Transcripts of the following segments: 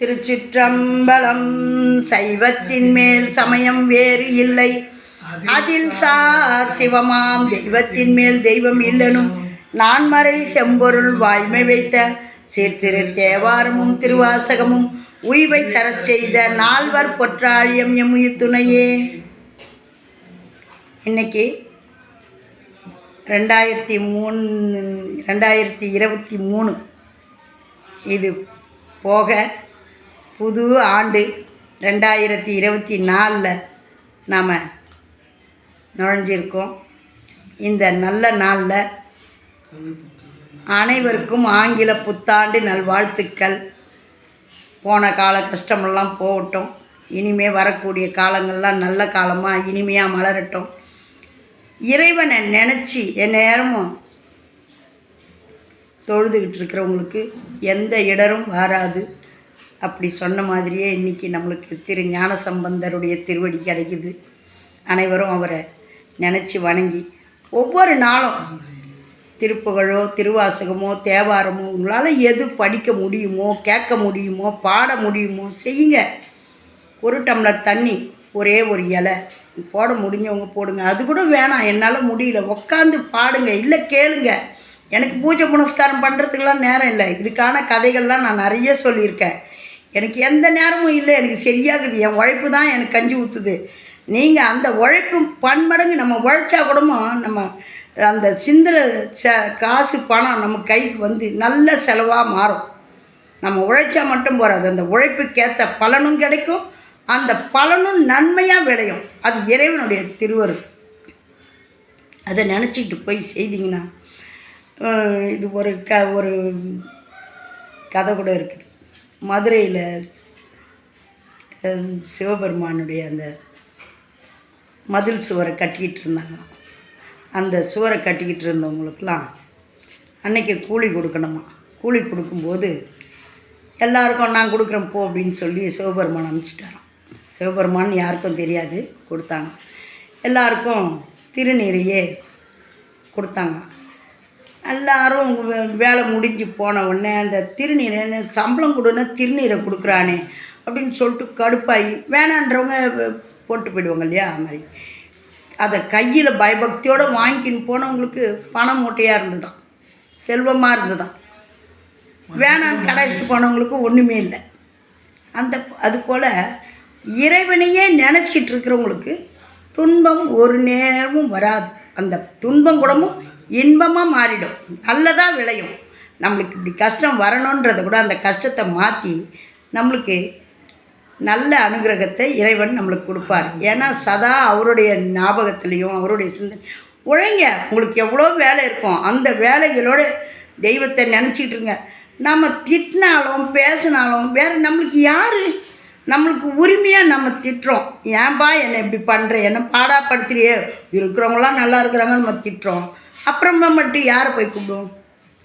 திருச்சிற்றம்பலம் சைவத்தின் மேல் சமயம் வேறு இல்லை. அதில் சார் சிவமாம் தெய்வத்தின் மேல் தெய்வம் இல்லனும். நான்மறை செம்பொருள் வாய்மை வைத்த சீர்திரு தேவாரமும் திருவாசகமும் உய்வை தரச் செய்த நால்வர் பொற்றாழியம் எம் உயிர் துணையே. இன்னைக்கு ரெண்டாயிரத்தி மூணு ரெண்டாயிரத்தி இருபத்தி மூணு. இது போக புது ஆண்டு ரெண்டாயிரத்தி இருபத்தி நாலில் நாம் நுழைஞ்சிருக்கோம். இந்த நல்ல நாளில் அனைவருக்கும் ஆங்கில புத்தாண்டு நல்வாழ்த்துக்கள். போன கால கஷ்டமெல்லாம் போகட்டும். இனிமே வரக்கூடிய காலங்கள்லாம் நல்ல காலமாக இனிமையாக மலரட்டும். இறைவனை நினச்சி என் நேரமும் தொழுதுகிட்டு இருக்கிறவங்களுக்கு எந்த இடரும் வராது. அப்படி சொன்ன மாதிரியே இன்றைக்கி நம்மளுக்கு திரு ஞான சம்பந்தருடைய திருவடி கிடைக்குது. அனைவரும் அவரை நினச்சி வணங்கி ஒவ்வொரு நாளும் திருப்புகழோ திருவாசகமோ தேவாரமோ உங்களால் எது படிக்க முடியுமோ கேட்க முடியுமோ பாட முடியுமோ செய்யுங்க. ஒரு டம்ளர் தண்ணி ஒரே ஒரு இலை. போட முடிஞ்சவங்க போடுங்க. அது கூட வேணாம். என்னால் முடியல. உட்காந்து பாடுங்க. இல்லை கேளுங்க. எனக்கு பூஜை புனஸ்காரம் பண்ணுறதுக்கெலாம் நேரம் இல்லை. இதுக்கான கதைகள்லாம் நான் நிறைய சொல்லியிருக்கேன். எனக்கு எந்த நேரமும் இல்லை எனக்கு சரியாகுது என் உழைப்பு தான் எனக்கு கஞ்சி ஊற்றுது நீங்கள் அந்த உழைப்பு பன்மடங்கு நம்ம உழைச்சா கூடமோ நம்ம அந்த சிந்திர ச காசு பணம் நம்ம கைக்கு வந்து நல்ல செலவாக மாறும். நம்ம உழைச்சா மட்டும் போகாது அந்த உழைப்புக்கேற்ற பலனும் கிடைக்கும் அந்த பலனும் நன்மையாக விளையும். அது இறைவனுடைய திருவருள். அதை நினச்சிக்கிட்டு போய் செய்தீங்கன்னா இது ஒரு க ஒரு கதை கூட இருக்குது. மதுரையில் சிவபெருமானுடைய அந்த மதில் சுவரை கட்டிக்கிட்டு இருந்தாங்க. அந்த சுவரை கட்டிக்கிட்டு இருந்தவங்களுக்கெல்லாம் அன்னைக்கு கூலி கொடுக்கணுமா? கூலி கொடுக்கும்போது எல்லாருக்கும் நான் கொடுக்குறேன் போ அப்படின்னு சொல்லி சிவபெருமான் அனுப்பிச்சிட்டாராம். சிவபெருமான் யாருக்கும் தெரியாது கொடுத்தாங்க. எல்லாருக்கும் திருநீரையே கொடுத்தாங்க. எல்லாரும் வே- வேலை முடிஞ்சு போன உடனே அந்த திருநீரை சம்பளம் கொடுன்னா திருநீரை கொடுக்குறானே அப்படின்னு சொல்லிட்டு கடுப்பாகி வேணான்றவங்க போட்டு போயிடுவாங்க இல்லையா? அது மாதிரி. அதை கையில் பயபக்தியோடு வாங்கிக்கின்னு போனவங்களுக்கு பணம் மூட்டையாக இருந்துதான் செல்வமாக இருந்துதான் வேணான்னு கடைச்சிட்டு போனவங்களுக்கும் ஒன்றுமே இல்லை. அந்த அது போல் இறைவனையே நினச்சிக்கிட்டு இருக்கிறவங்களுக்கு துன்பம் ஒரு நேரமும் வராது. அந்த துன்பம் கூடமும் இன்பமாக மாறிடும். நல்லதாக விளையும். நம்மளுக்கு இப்படி கஷ்டம் வரணுன்றதை கூட அந்த கஷ்டத்தை மாற்றி நம்மளுக்கு நல்ல அனுகிரகத்தை இறைவன் நம்மளுக்கு கொடுப்பார். ஏன்னா சதா அவருடைய ஞாபகத்துலேயும் அவருடைய சிந்தனை உழைங்க. உங்களுக்கு எவ்வளோ வேலை இருக்கும் அந்த வேலைகளோட தெய்வத்தை நினச்சிக்கிட்டு இருங்க. நம்ம திட்டினாலும் பேசினாலும் வேறு நம்மளுக்கு யார்? நம்மளுக்கு உரிமையாக நம்ம திட்டுறோம். ஏன்பா என்னை இப்படி பண்ணுற என்ன பாடாப்படுத்துறியே இருக்கிறவங்களாம் நல்லா இருக்கிறாங்க நம்ம திட்டுறோம். அப்புறம் மட்டும் யாரை போய் கூப்பிடுவோம்?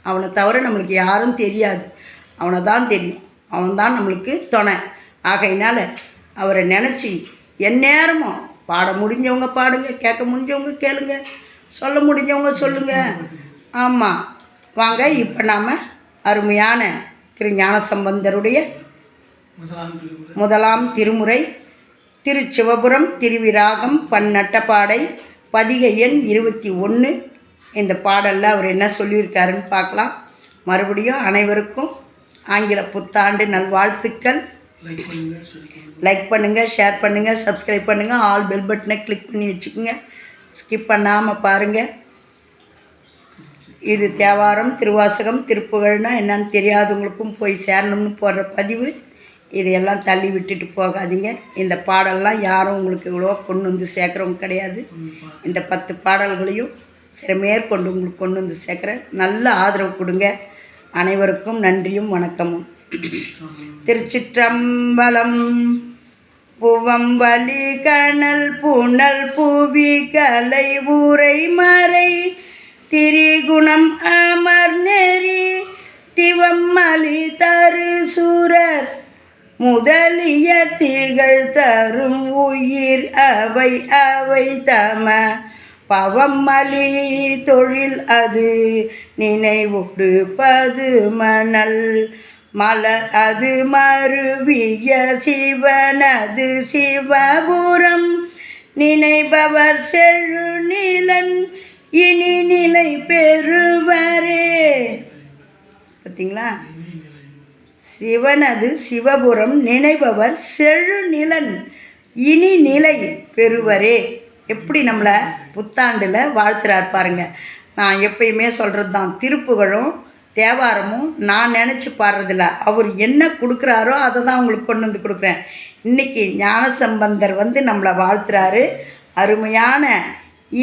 அவனை தவிர நம்மளுக்கு யாரும் தெரியாது. அவனை தான் தெரியும். அவன் தான் நம்மளுக்கு துணை. ஆகையினால அவரை நினச்சி எந்நேரமும் பாட முடிஞ்சவங்க பாடுங்க கேட்க முடிஞ்சவங்க கேளுங்க சொல்ல முடிஞ்சவங்க சொல்லுங்க. ஆமாம் வாங்க இப்போ நாம் அருமையான திரு ஞானசம்பந்தருடைய முதலாம் திருமுறை. திருச்சிவபுரம் திருவிராகம் பன்னட்டப்பாடை பதிகை எண் இருபத்தி ஒன்று இந்த பாடலில் அவர் என்ன சொல்லியிருக்காருன்னு பார்க்கலாம். மறுபடியும் அனைவருக்கும் ஆங்கில புத்தாண்டு நல்வாழ்த்துக்கள். லைக் பண்ணுங்கள் ஷேர் பண்ணுங்கள் சப்ஸ்கிரைப் பண்ணுங்கள் ஆல் பெல் பட்டனை கிளிக் பண்ணி வச்சுக்கோங்க. ஸ்கிப் பண்ணாமல் பாருங்கள் இது தேவாரம் திருவாசகம் திருப்புகழ்னா என்னன்னு தெரியாதவங்களுக்கும் போய் சேரணும்னு போடுற பதிவு. இதையெல்லாம் தள்ளி விட்டுட்டு போகாதீங்க. இந்த பாடல்லாம் யாரும் உங்களுக்கு இவ்வளோ கொண்டு வந்து சேர்க்குறவங்க கிடையாது. இந்த பத்து பாடல்களையும் சில மேற்கொண்டு உங்களுக்கு கொண்டு வந்து சேர்க்குறேன். நல்ல ஆதரவு கொடுங்க. அனைவருக்கும் நன்றியும் வணக்கமும். திருச்சிற்றம்பலம் புவம்பலி கணல் புனல் புவி கலை ஊரை மறை திரிகுணம் அமர் நெறி திவம்மலி தரு சூரர் முதலிய திகழ் தரும் உயிர் அவை அவை தம பவம்மலி தொழில் அது நினைவுடு பது மணல் மலர் அது மருவிய சிவனது சிவபுரம். நினைபவர் செழுநிலன் இனி நிலை பெறுவரே. பார்த்தீங்களா சிவனது சிவபுரம் நினைபவர் செழுநிலன் இனி நிலை பெறுவரே. எப்படி நம்மளை புத்தாண்டில் வாழ்த்துறார் பாருங்க. நான் எப்பயுமே சொல்கிறது தான் திருப்புகழும் தேவாரமும் நான் நினச்சி பாடுறதில்ல. அவர் என்ன கொடுக்குறாரோ அதை தான் உங்களுக்கு கொண்டு வந்து கொடுக்குறேன். இன்றைக்கி ஞானசம்பந்தர் வந்து நம்மளை வாழ்த்துறாரு. அருமையான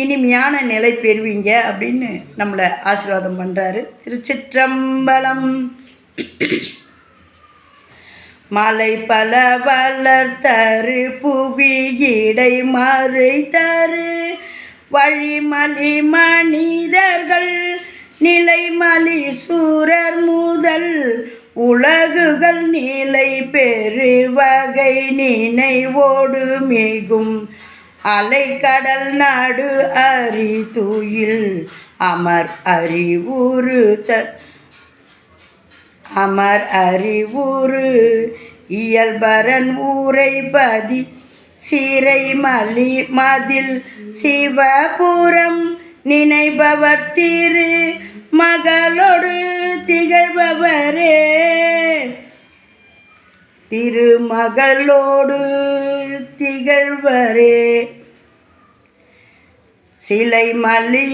இனிமையான நிலை பெறுவீங்க அப்படின்னு நம்மளை ஆசீர்வாதம் பண்ணுறாரு திருச்சிற்றம்பலம். மலை பல வளர்த்தரு புவி இடை மறை தரு. வழிமலி மனிதர்கள் நிலைமலி சூரர் முதல் உலகுகள் நிலை பெரு வகை நினைவோடு மிகும். அலைக்கடல் நாடு அரிதுயில் அமர் அறிவுறு த அமர் அறிவுறு இயல்பரன் ஊரை பதி சீரை மலி மதில் சிவபுரம் நினைபவர் திரு மகளோடு திகழ்பவரே. திருமகளோடு திகழ்வரே சிலை மலி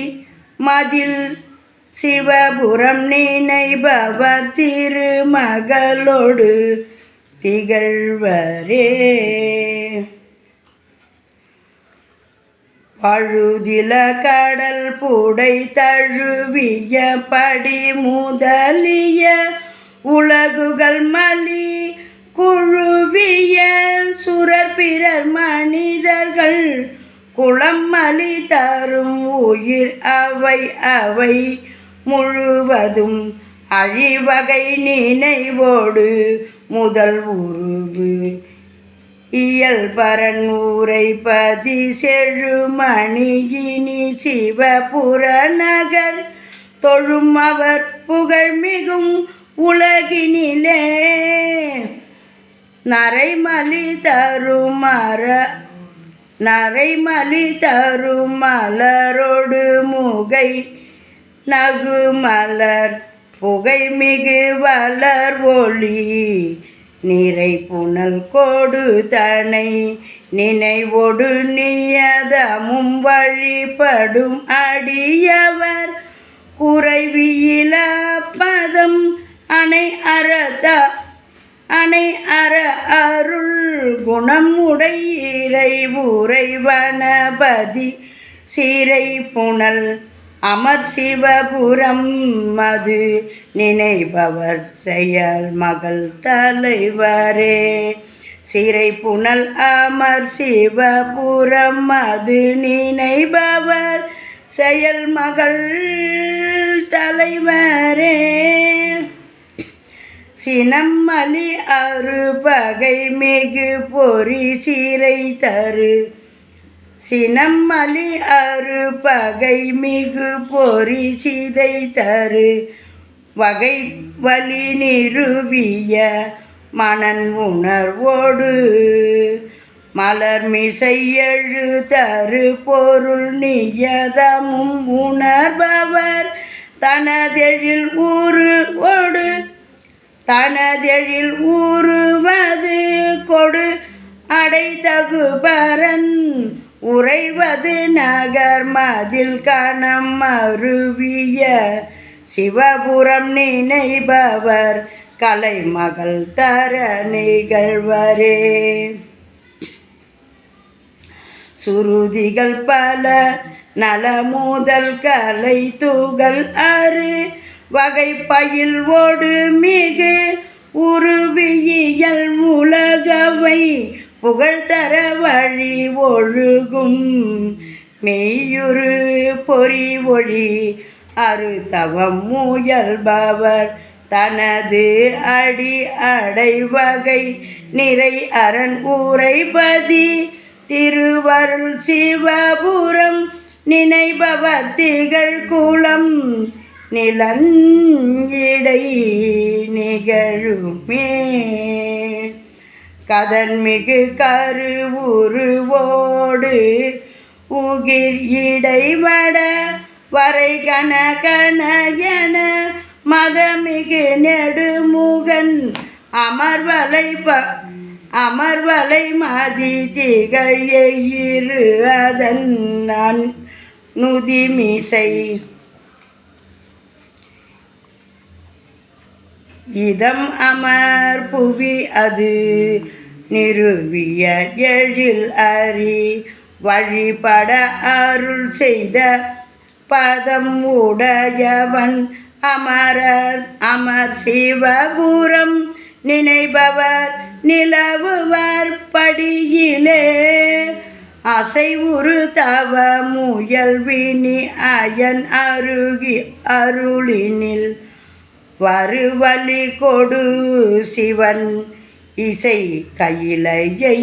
மதில் சிவபுரம் நினைபவர் திருமகளோடு திகழ்வரே அழுதில கடல் புடை தழுவிய படி முதலிய உலகுகள் மலி குழுவிய சுரர் பிறர் மனிதர்கள் குளம் மலி தரும் உயிர் அவை அவை முழுவதும் அழிவகை நினைவோடு முதல் உருவு. இயல்பரன் ஊரை பதி செழுமணியினி சிவபுரநகர். தொழும் அவர் புகழ் மிகும் உலகினிலே. நரைமலி தருமர நரைமலி தரும் மலரோடு முகை. நகுமலர் புகை மிகு வளர் ஒளி. நிறை புனல் கோடு தனை நினைவொடு நியதமும் வழிபடும் அடியவர். குறைவியில பதம் அணை அறத அணை அற அருள். குணம் உடை இறை உரை வனபதி சீரை புனல் அமர் சிவபுரம் மது நினைபவர் செயல் மகள் தலைவரே. சிறை புனல் அமர் சிவபுரம் மது நினைபவர் செயல் மகள் தலைவரே. சினம்மலி அறுபகை மிகு பொறி சிறை தரு சினம்மலி அறுபகை மிகு பொறி சிதை தரு. வகை வழி நிறுவிய மனன் உணர்வோடு மலர்மிசையழு தரு பொருள் நியதமும் உணர்பவர் தனதெழில் ஊரு ஓடு தனதெழில் ஊறுவது கொடு அடைதகுபரன் உறைவது நகர் மதில் கணம் அருவிய சிவபுரம் நினைபவர் கலைமகள் தர நிகழ்வரே. சுருதிகள் பல நலமுதல் கலை தூகல் அரு வகை பயில் ஓடு மிகு உருவியல் உலகவை புகழ் தர வழி ஒழுகும். மெய்யுறு பொறி ஒளி அருதவம் முயல்பவர். தனது அடி அடைவகை நிறை அரண் ஊரைபதி திருவருள் சிவபுரம் நினைபவர் திகழ் குளம் நிலங்கிடை நிகழுமே. கதன்மிகு கருவுருவோடு உகிர் இடைவட வரை கன என மதமிகு நெடுமுகன் அமர்வலை ப அமர்வலை மதி திகழ் இரு அதன் நான் நுதிமிசை இதம் அமர் புவி அது. நிறுவிய எழில் அறி வழிபட அருள் செய்த பதம் உடையவன் அமரர். அமர் சிவபுரம் நினைபவர் நிலவுவர் படியிலே. அசைவுறு தவ முயல்வினி அயன் அருகி அருளினில் வருவலி கொடு சிவன் இசை கையிலையை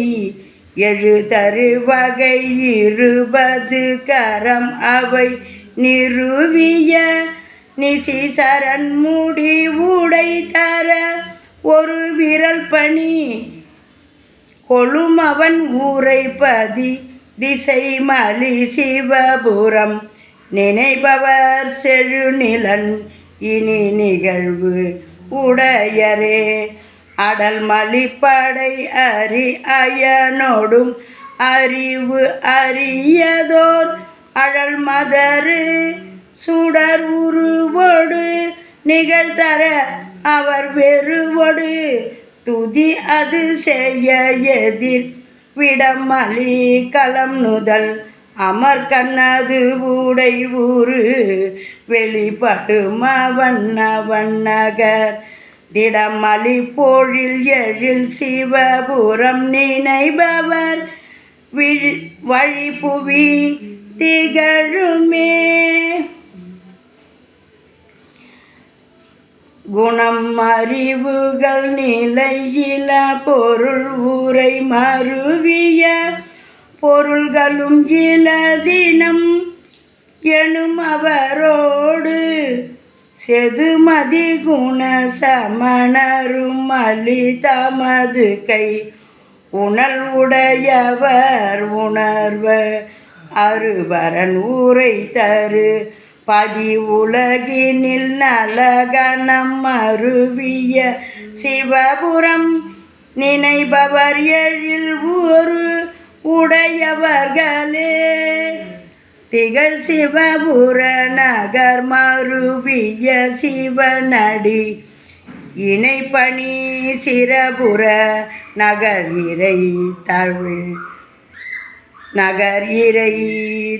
எழுதரு வகை இருபது கரம் அவை நிறுவிய நிசிசரன் முடி உடை தர ஒரு விரல் பணி கொழும் அவன் ஊரை பதி திசை மலி சிவபுரம் நினைபவர் செழுநிலன் இனி நிகழ்வு உடையரே. அடல் மலிப்படை அறி அயனோடும் அறிவு அறியதோர் அழல் மதரு சுடர் உருவோடு நிகழ்தர அவர் வெறுவோடு துதி அது செய்ய எதிர். விடமலி களம் நுதல் அமர் கண்ணது ஊடை ஊரு வெளிப்படும வண்ண வண்ணகர். திடமலி போழில் எழில் சிவபுரம் நினைபவர். விழ் வழிபுவி திகழுமே. குணம் அறிவுகள் நிலையில பொருள் ஊரை மருவிய பொருள்களும் இலதினம் எனும் அவரோடு செதுமதி குண சமணரும் அலி தமது கை. உணல் உடையவர் உணர்வ அருவரன் ஊரை தரு. பதி உலகினில் நலகணம் அருவிய சிவபுரம் நினைபவர் எழில் ஒரு உடையவர்களே. திகழ் சிவபுர நகர் மருவிய சிவனடி. இணைப்பணி சிறபுர நகர் இறை தமிழ். நகர் இறை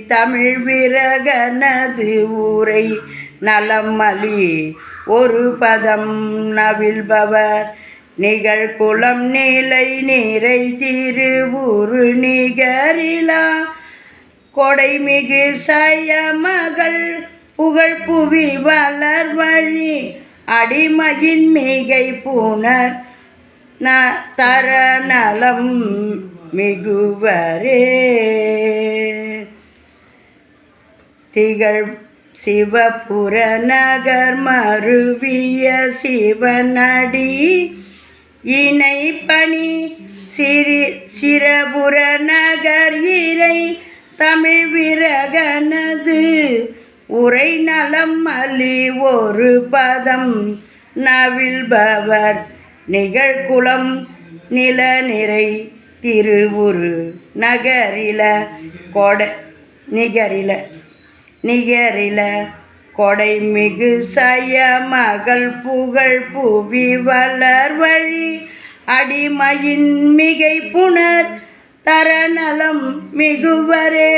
தமிழ் விரகனது ஊரை நலம் அலி ஒரு பதம் நவிழ்பவர் நிகழ் குளம் நீலை நீரை திருவுரு நிகரிலா. கொடைமிகு சயமகள் புகழ் புவி வளர் வழி அடிமையின் மிகை புனர் ந தரநலம் மிகுவரே. திகழ் சிவபுர நகர் மருவிய சிவனடி இணை பணி சிறி சிரபுர நகர் இறை தமிழ் விரகனது. உரை நலம் அலி ஒரு பதம் நவில்பவர் நிகழ்குளம் நிலநிறை திருவுரு நகரில கொடை நிகரில நிகரில கொடை மிகு சய மகள் புகழ் புவி வளர் வழி அடிமையின் மிகை புனர் தரநலம் மிகுவரே.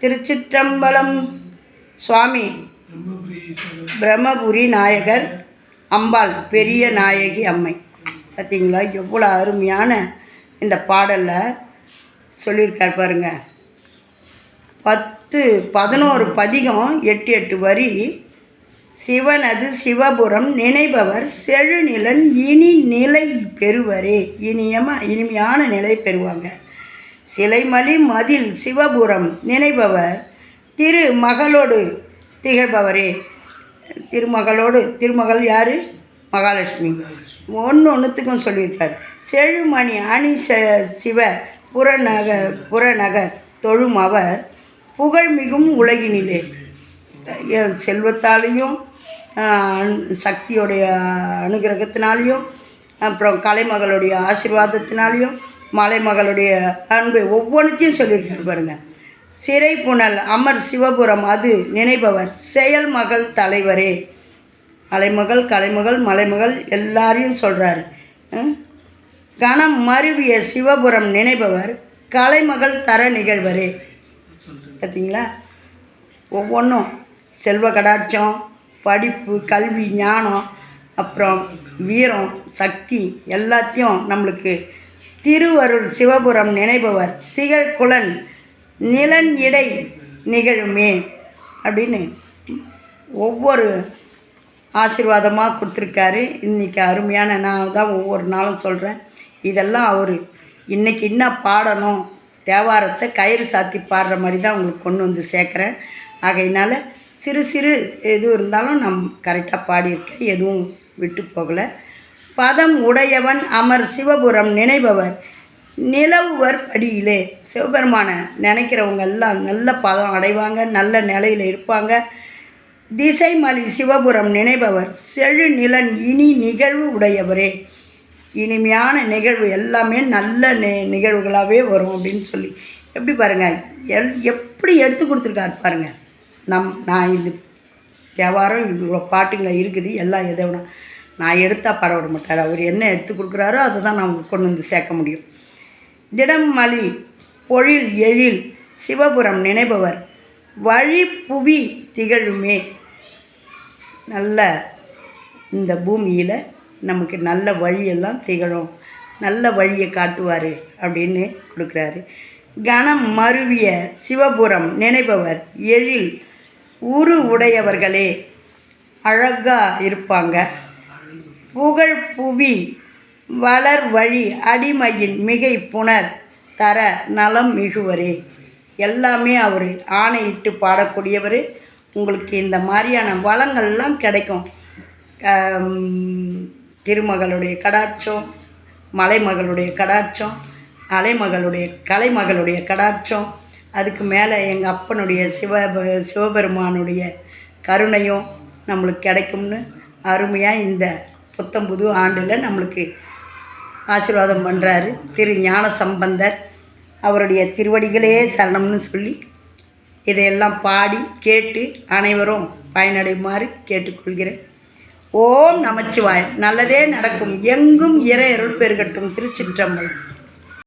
திருச்சிற்றம்பலம். சுவாமி. பிரம்மபுரி நாயகர் அம்பாள் பெரிய நாயகி அம்மை. பார்த்தீங்களா எவ்வளோ அருமையான இந்த பாடலில் சொல்லியிருக்கார் பாருங்கள் பத்து பதினோரு பதிகம் எட்டு எட்டு வரி. சிவனது சிவபுரம் நினைபவர் செழுநிலன் இனி நிலை பெறுவரே. இனியமா இனிமையான நிலை பெறுவாங்க. சிலைமலி மதில் சிவபுரம் நினைபவர் திரு மகளோடு திகழ்பவரே. திருமகளோடு திருமகள் யார்? மகாலட்சுமி. ஒன்று ஒன்றுத்துக்கும் சொல்லியிருக்கார். செழுமணி அணி ச சிவ புறநக புறநகர் தொழும் அவர் புகழ்மிகும் உலகினிலே. என் செல்வத்தாலேயும் சக்தியுடைய சக்தியோடைய அனுகிரகத்தினாலேயும் அப்புறம் கலைமகளுடைய ஆசீர்வாதத்தினாலேயும் மலைமகளுடைய அன்பு ஒவ்வொன்றுத்தையும் சொல்லியிருக்காரு பாருங்கள் சிறை புனல் அமர் சிவபுரம் அது நினைப்பவர் செயல் மகள் தலைவரே. அலைமகள் கலைமகள் மலைமகள் எல்லாரையும் சொல்கிறாரு கணம் மருவிய சிவபுரம் நினைப்பவர் கலைமகள் தர நிகழ்வரே. பார்த்தீங்களா ஒவ்வொன்றும் செல்வ கடாட்சம் படிப்பு கல்வி ஞானம் அப்புறம் வீரம் சக்தி எல்லாத்தையும் நம்மளுக்கு திருவருள் சிவபுரம் நினைபவர் திகழ்குலன் நிலன் இடை நிகழுமே அப்படின்னு ஒவ்வொரு ஆசீர்வாதமாக கொடுத்துருக்காரு. இன்றைக்கி அருமையான நான் தான் ஒவ்வொரு நாளும் சொல்கிறேன் இதெல்லாம் அவர் இன்றைக்கி என்ன பாடணும்? தேவாரத்தை கயிறு சாத்தி பாடுற மாதிரி தான் உங்களுக்கு கொண்டு வந்து சேர்க்குறேன். ஆகையினால சிறு சிறு எது இருந்தாலும் நான் கரெக்டாக பாடியிருக்கேன். எதுவும் விட்டு போகலை. பதம் உடையவன் அமர் சிவபுரம் நினைபவர். நிலவுவர் படியிலே. சிவபெருமானை நினைக்கிறவங்க எல்லாம் நல்ல பதம் அடைவாங்க. நல்ல நிலையில் இருப்பாங்க. திசைமலி சிவபுரம் நினைபவர். செழு நிலன் இனி நிகழ்வு உடையவரே. இனிமையான நிகழ்வு எல்லாமே நல்ல நி நிகழ்வுகளாகவே வரும் அப்படின்னு சொல்லி. எப்படி பாருங்கள் எல் எப்படி எடுத்து கொடுத்துருக்காரு பாருங்கள் நம் நான் இது வியாபாரம் இவ்வளோ பாட்டுங்க இருக்குது எல்லாம் எதை வேணா. நான் எடுத்தால் பாட விட மாட்டார். அவர் என்ன எடுத்து கொடுக்குறாரோ அதை தான் நான் கொண்டு வந்து சேர்க்க முடியும். திடம் மலி பொழில் எழில் சிவபுரம் நினைபவர் வழி புவி திகழுமே. நல்ல இந்த பூமியில் நமக்கு நல்ல வழியெல்லாம் திகழும். நல்ல வழியை காட்டுவார் அப்படின்னு கொடுக்குறாரு. கணம் மருவிய சிவபுரம் நினைப்பவர் எழில் உரு உடையவர்களே அழகாக இருப்பாங்க. புகழ் புவி வளர் வழி அடிமையின் மிகை புனர் தர நலம் மிகுவரே. எல்லாமே அவர் ஆணையிட்டு பாடக்கூடியவர். உங்களுக்கு இந்த மாதிரியான வளங்கள்லாம் கிடைக்கும். திருமகளுடைய கடாட்சம் மலைமகளுடைய கடாட்சம் அலைமகளுடைய கலைமகளுடைய கடாட்சம். அதுக்கு மேலே எங்கள் அப்பனுடைய சிவ சிவபெருமானுடைய கருணையும் நம்மளுக்கு கிடைக்கும்னு அருமையாக இந்த புத்தம்புது ஆண்டில் நம்மளுக்கு ஆசீர்வாதம் பண்ணுறாரு திரு ஞான சம்பந்தர் அவருடைய திருவடிகளே சரணம்னு சொல்லி இதையெல்லாம் பாடி கேட்டு அனைவரும் பயனடையுமாறு கேட்டுக்கொள்கிறேன். ஓம் நமச்சிவாய். நல்லதே நடக்கும். எங்கும் இறை அருள் பெருகட்டும். திருச்சிற்றம்பலம்.